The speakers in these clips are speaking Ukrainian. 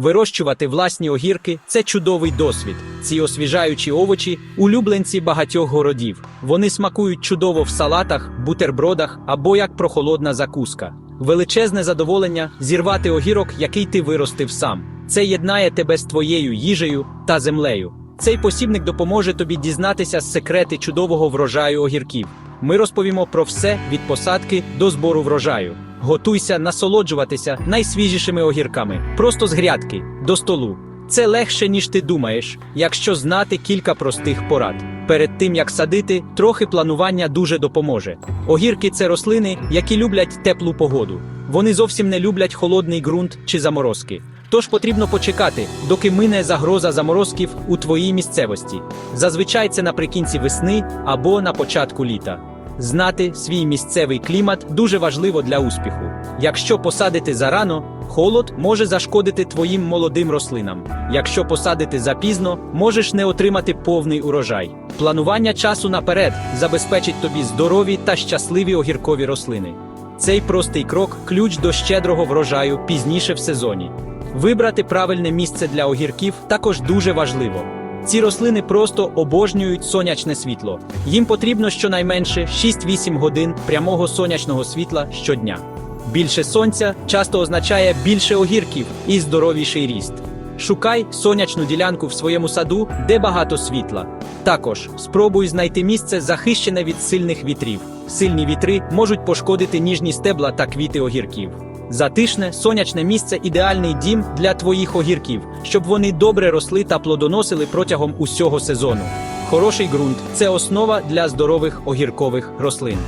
Вирощувати власні огірки це чудовий досвід. Ці освіжаючі овочі улюбленці багатьох городів. Вони смакують чудово в салатах, бутербродах або як прохолодна закуска. Величезне задоволення зірвати огірок, який ти виростив сам. Це єднає тебе з твоєю їжею та землею. Цей посібник допоможе тобі дізнатися секрети чудового врожаю огірків. Ми розповімо про все від посадки до збору врожаю. Готуйся насолоджуватися найсвіжішими огірками, просто з грядки до столу. Це легше, ніж ти думаєш, якщо знати кілька простих порад. Перед тим як садити, трохи планування дуже допоможе. Огірки це рослини, які люблять теплу погоду. Вони зовсім не люблять холодний ґрунт чи заморозки. Тож потрібно почекати, доки мине загроза заморозків у твоїй місцевості. Зазвичай це наприкінці весни або на початку літа. Знати свій місцевий клімат дуже важливо для успіху. Якщо посадити зарано, холод може зашкодити твоїм молодим рослинам. Якщо посадити запізно, можеш не отримати повний урожай. Планування часу наперед забезпечить тобі здорові та щасливі огіркові рослини. Цей простий крок ключ до щедрого врожаю пізніше в сезоні. Вибрати правильне місце для огірків також дуже важливо. Ці рослини просто обожнюють сонячне світло. Їм потрібно щонайменше 6-8 годин прямого сонячного світла щодня. Більше сонця часто означає більше огірків і здоровіший ріст. Шукай сонячну ділянку в своєму саду, де багато світла. Також спробуй знайти місце захищене від сильних вітрів. Сильні вітри можуть пошкодити ніжні стебла та квіти огірків. Затишне, сонячне місце ідеальний дім для твоїх огірків, щоб вони добре росли та плодоносили протягом усього сезону. Хороший ґрунт це основа для здорових огіркових рослин.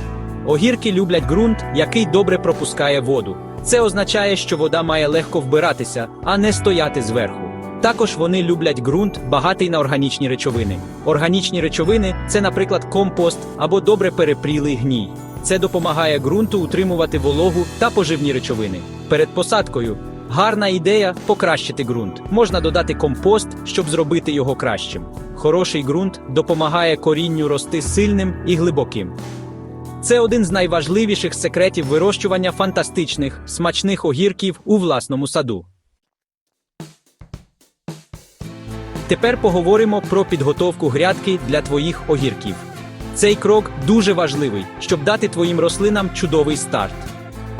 Огірки люблять ґрунт, який добре пропускає воду. Це означає, що вода має легко вбиратися, а не стояти зверху. Також вони люблять ґрунт, багатий на органічні речовини. Органічні речовини це, наприклад, компост або добре перепрілий гній. Це допомагає ґрунту утримувати вологу та поживні речовини. Перед посадкою гарна ідея покращити ґрунт. Можна додати компост, щоб зробити його кращим. Хороший ґрунт допомагає корінню рости сильним і глибоким. Це один з найважливіших секретів вирощування фантастичних, смачних огірків у власному саду. Тепер поговоримо про підготовку грядки для твоїх огірків. Цей крок дуже важливий, щоб дати твоїм рослинам чудовий старт.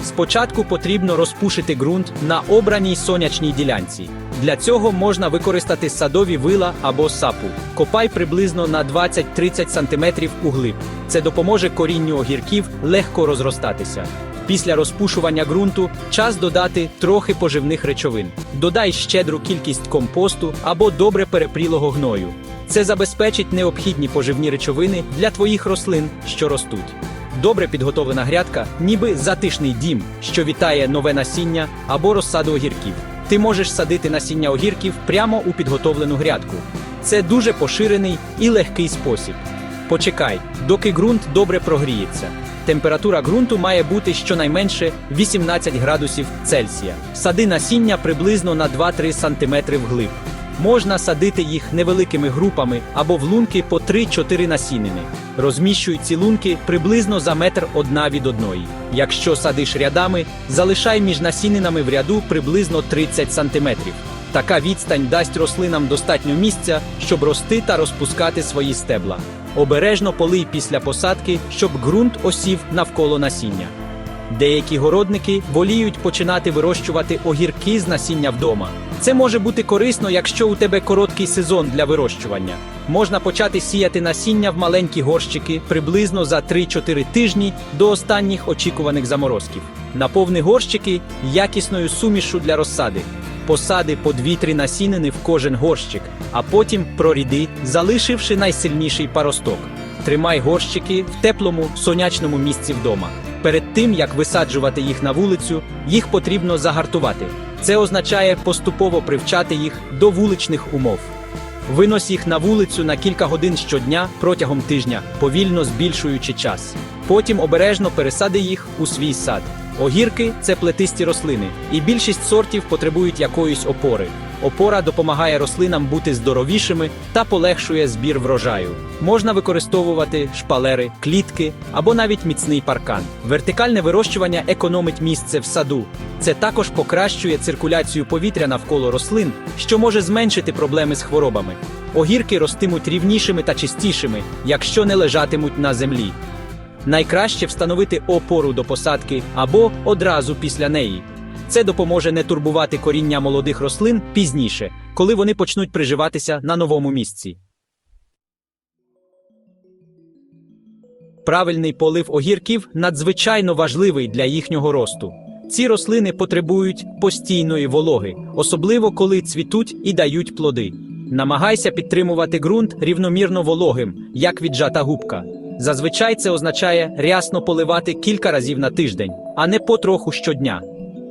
Спочатку потрібно розпушити ґрунт на обраній сонячній ділянці. Для цього можна використати садові вила або сапу. Копай приблизно на 20-30 см углиб. Це допоможе корінню огірків легко розростатися. Після розпушування ґрунту час додати трохи поживних речовин. Додай щедру кількість компосту або добре перепрілого гною. Це забезпечить необхідні поживні речовини для твоїх рослин, що ростуть. Добре підготовлена грядка, ніби затишний дім, що вітає нове насіння або розсаду огірків. Ти можеш садити насіння огірків прямо у підготовлену грядку. Це дуже поширений і легкий спосіб. Почекай, доки ґрунт добре прогріється. Температура ґрунту має бути щонайменше 18 градусів Цельсія. Сади насіння приблизно на 2-3 см вглиб. Можна садити їх невеликими групами або в лунки по 3-4 насінини. Розміщуй ці лунки приблизно за метр одна від одної. Якщо садиш рядами, залишай між насінинами в ряду приблизно 30 см. Така відстань дасть рослинам достатньо місця, щоб рости та розпускати свої стебла. Обережно полий після посадки, щоб ґрунт осів навколо насіння. Деякі городники воліють починати вирощувати огірки з насіння вдома. Це може бути корисно, якщо у тебе короткий сезон для вирощування. Можна почати сіяти насіння в маленькі горщики приблизно за 3-4 тижні до останніх очікуваних заморозків. Наповни горщики якісною сумішу для розсади. Посади по 2-3 насінини в кожен горщик, а потім проріди, залишивши найсильніший паросток. Тримай горщики в теплому сонячному місці вдома. Перед тим як висаджувати їх на вулицю, їх потрібно загартувати. Це означає поступово привчати їх до вуличних умов. Винось їх на вулицю на кілька годин щодня протягом тижня, повільно збільшуючи час. Потім обережно пересади їх у свій сад. Огірки це плетисті рослини, і більшість сортів потребують якоїсь опори. Опора допомагає рослинам бути здоровішими та полегшує збір врожаю. Можна використовувати шпалери, клітки або навіть міцний паркан. Вертикальне вирощування економить місце в саду. Це також покращує циркуляцію повітря навколо рослин, що може зменшити проблеми з хворобами. Огірки ростимуть рівнішими та чистішими, якщо не лежатимуть на землі. Найкраще встановити опору до посадки або одразу після неї. Це допоможе не турбувати коріння молодих рослин пізніше, коли вони почнуть приживатися на новому місці. Правильний полив огірків надзвичайно важливий для їхнього росту. Ці рослини потребують постійної вологи, особливо коли цвітуть і дають плоди. Намагайся підтримувати ґрунт рівномірно вологим, як віджата губка. Зазвичай це означає рясно поливати кілька разів на тиждень, а не потроху щодня.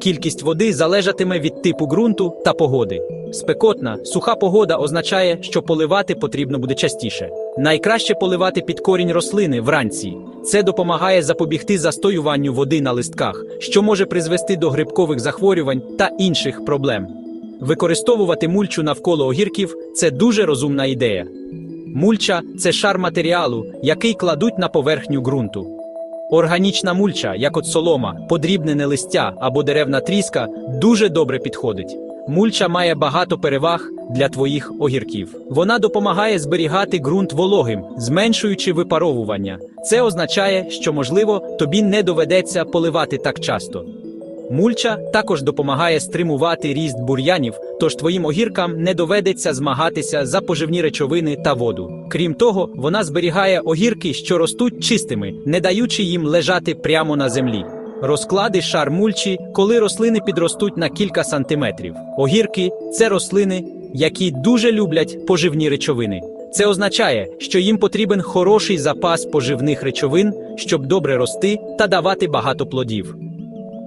Кількість води залежатиме від типу ґрунту та погоди. Спекотна, суха погода означає, що поливати потрібно буде частіше. Найкраще поливати під корінь рослини вранці. Це допомагає запобігти застоюванню води на листках, що може призвести до грибкових захворювань та інших проблем. Використовувати мульчу навколо огірків це дуже розумна ідея. Мульча це шар матеріалу, який кладуть на поверхню ґрунту. Органічна мульча, як от солома, подрібнене листя або деревна тріска, дуже добре підходить. Мульча має багато переваг для твоїх огірків. Вона допомагає зберігати ґрунт вологим, зменшуючи випаровування. Це означає, що, можливо, тобі не доведеться поливати так часто. Мульча також допомагає стримувати ріст бур'янів, тож твоїм огіркам не доведеться змагатися за поживні речовини та воду. Крім того, вона зберігає огірки, що ростуть чистими, не даючи їм лежати прямо на землі. Розклади шар мульчі, коли рослини підростуть на кілька сантиметрів. Огірки це рослини, які дуже люблять поживні речовини. Це означає, що їм потрібен хороший запас поживних речовин, щоб добре рости та давати багато плодів.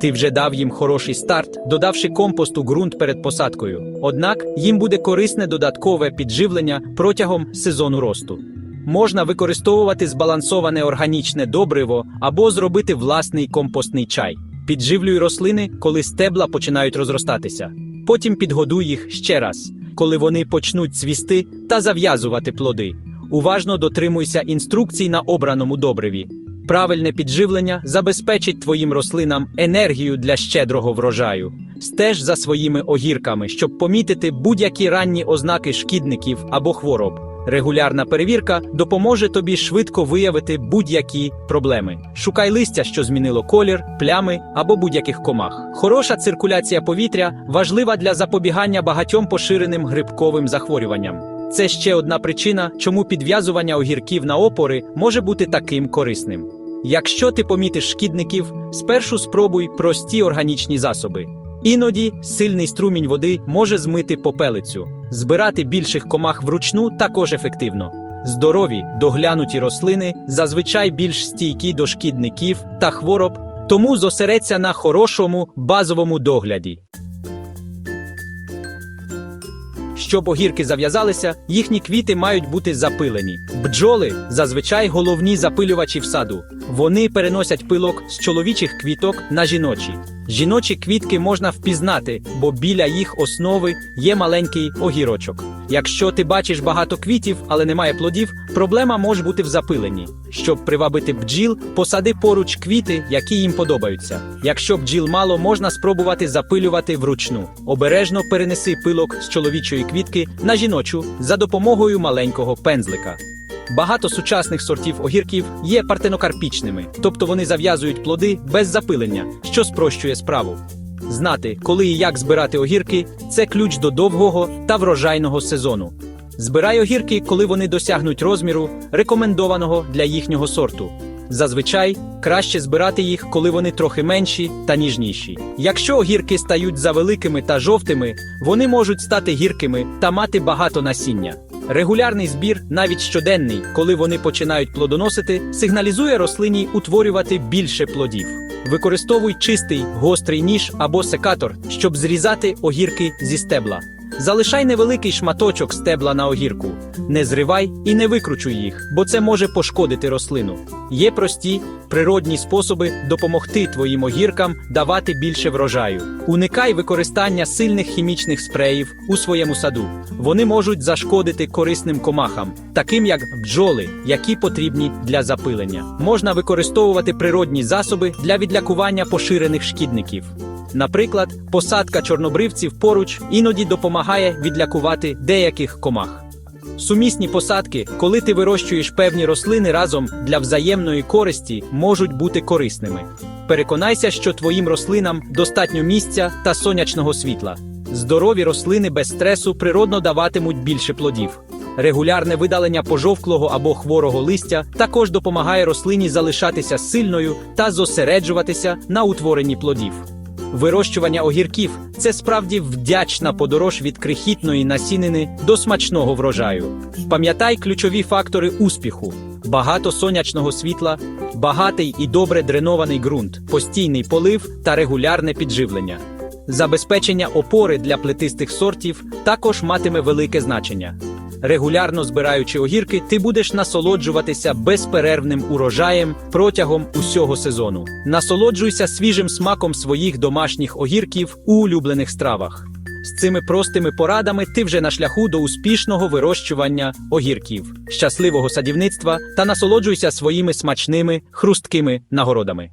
Ти вже дав їм хороший старт, додавши компост у ґрунт перед посадкою. Однак їм буде корисне додаткове підживлення протягом сезону росту. Можна використовувати збалансоване органічне добриво або зробити власний компостний чай. Підживлюй рослини, коли стебла починають розростатися. Потім підгодуй їх ще раз, коли вони почнуть цвісти та зав'язувати плоди. Уважно дотримуйся інструкцій на обраному добриві. Правильне підживлення забезпечить твоїм рослинам енергію для щедрого врожаю. Стеж за своїми огірками, щоб помітити будь-які ранні ознаки шкідників або хвороб. Регулярна перевірка допоможе тобі швидко виявити будь-які проблеми. Шукай листя, що змінило колір, плями або будь-яких комах. Хороша циркуляція повітря важлива для запобігання багатьом поширеним грибковим захворюванням. Це ще одна причина, чому підв'язування огірків на опори може бути таким корисним. Якщо ти помітиш шкідників, спершу спробуй прості органічні засоби. Іноді сильний струмінь води може змити попелицю. Збирати більших комах вручну також ефективно. Здорові, доглянуті рослини зазвичай більш стійкі до шкідників та хвороб, тому зосередься на хорошому базовому догляді. Щоб огірки зав'язалися, їхні квіти мають бути запилені. Бджоли зазвичай головні запилювачі в саду. Вони переносять пилок з чоловічих квіток на жіночі. Жіночі квітки можна впізнати, бо біля їх основи є маленький огірочок. Якщо ти бачиш багато квітів, але немає плодів, проблема може бути в запиленні. Щоб привабити бджіл, посади поруч квіти, які їм подобаються. Якщо бджіл мало, можна спробувати запилювати вручну. Обережно перенеси пилок з чоловічої квітки на жіночу за допомогою маленького пензлика. Багато сучасних сортів огірків є партенокарпічними, тобто вони зав'язують плоди без запилення, що спрощує справу. Знати, коли і як збирати огірки це ключ до довгого та врожайного сезону. Збирай огірки, коли вони досягнуть розміру, рекомендованого для їхнього сорту. Зазвичай краще збирати їх, коли вони трохи менші та ніжніші. Якщо огірки стають завеликими та жовтими, вони можуть стати гіркими та мати багато насіння. Регулярний збір, навіть щоденний, коли вони починають плодоносити, сигналізує рослині утворювати більше плодів. Використовуй чистий гострий ніж або секатор, щоб зрізати огірки зі стебла. Залишай невеликий шматочок стебла на огірку. Не зривай і не викручуй їх, бо це може пошкодити рослину. Є прості, природні способи допомогти твоїм огіркам давати більше врожаю. Уникай використання сильних хімічних спреїв у своєму саду. Вони можуть зашкодити корисним комахам, таким як бджоли, які потрібні для запилення. Можна використовувати природні засоби для відлякування поширених шкідників. Наприклад, посадка чорнобривців поруч іноді допомагає відлякувати деяких комах. Сумісні посадки, коли ти вирощуєш певні рослини разом для взаємної користі, можуть бути корисними. Переконайся, що твоїм рослинам достатньо місця та сонячного світла. Здорові рослини без стресу природно даватимуть більше плодів. Регулярне видалення пожовклого або хворого листя також допомагає рослині залишатися сильною та зосереджуватися на утворенні плодів. Вирощування огірків це справді вдячна подорож від крихітної насінини до смачного врожаю. Пам'ятай ключові фактори успіху: багато сонячного світла, багатий і добре дренований ґрунт, постійний полив та регулярне підживлення. Забезпечення опори для плетистих сортів також матиме велике значення. Регулярно збираючи огірки, ти будеш насолоджуватися безперервним урожаєм протягом усього сезону. Насолоджуйся свіжим смаком своїх домашніх огірків у улюблених стравах. З цими простими порадами ти вже на шляху до успішного вирощування огірків, щасливого садівництва та насолоджуйся своїми смачними хрусткими нагородами.